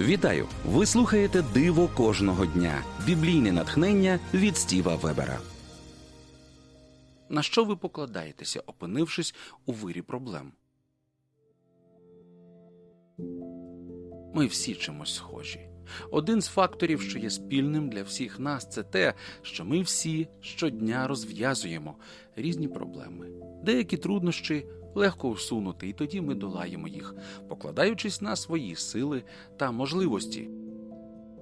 Вітаю! Ви слухаєте Диво кожного дня. Біблійне натхнення від Стіва Вебера. На що ви покладаєтеся, опинившись у вирі проблем? Ми всі чимось схожі. Один з факторів, що є спільним для всіх нас, це те, що ми всі щодня розв'язуємо різні проблеми, деякі труднощі легко усунути, і тоді ми долаємо їх, покладаючись на свої сили та можливості.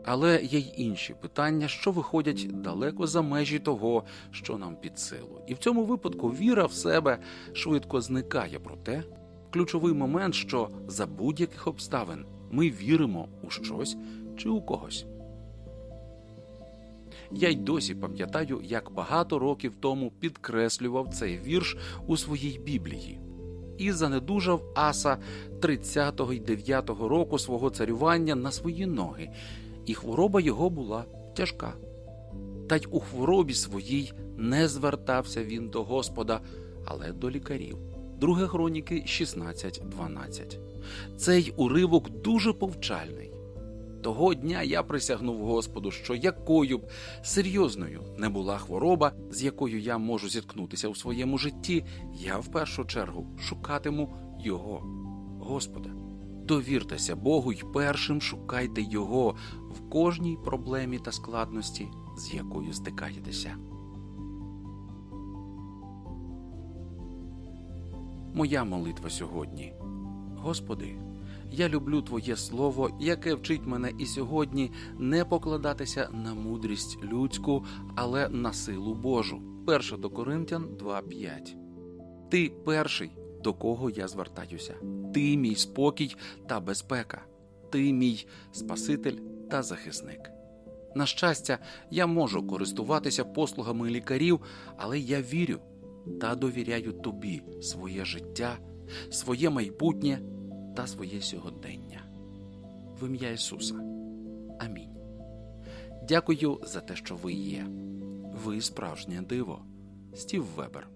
Але є й інші питання, що виходять далеко за межі того, що нам під силу. І в цьому випадку віра в себе швидко зникає. Проте ключовий момент, що за будь-яких обставин ми віримо у щось чи у когось. Я й досі пам'ятаю, як багато років тому підкреслював цей вірш у своїй Біблії і занедужав Аса 30-го й 9-го року свого царювання на свої ноги, і хвороба його була тяжка. Та й у хворобі своїй не звертався він до Господа, але до лікарів. Друге хроніки 16.12. Цей уривок дуже повчальний. Того дня я присягнув Господу, що якою б серйозною не була хвороба, з якою я можу зіткнутися у своєму житті, я в першу чергу шукатиму Його, Господа. Довіртеся Богу й першим шукайте Його в кожній проблемі та складності, з якою стикаєтеся. Моя молитва сьогодні. Господи, я люблю Твоє Слово, яке вчить мене і сьогодні не покладатися на мудрість людську, але на силу Божу. 1 до Коринтян 2.5 Ти перший, до кого я звертаюся. Ти мій спокій та безпека. Ти мій Спаситель та захисник. На щастя, я можу користуватися послугами лікарів, але я вірю та довіряю тобі своє життя, своє майбутнє та своє сьогодення. В ім'я Ісуса. Амінь. Дякую за те, що ви є. Ви справжнє диво. Стів Вебер.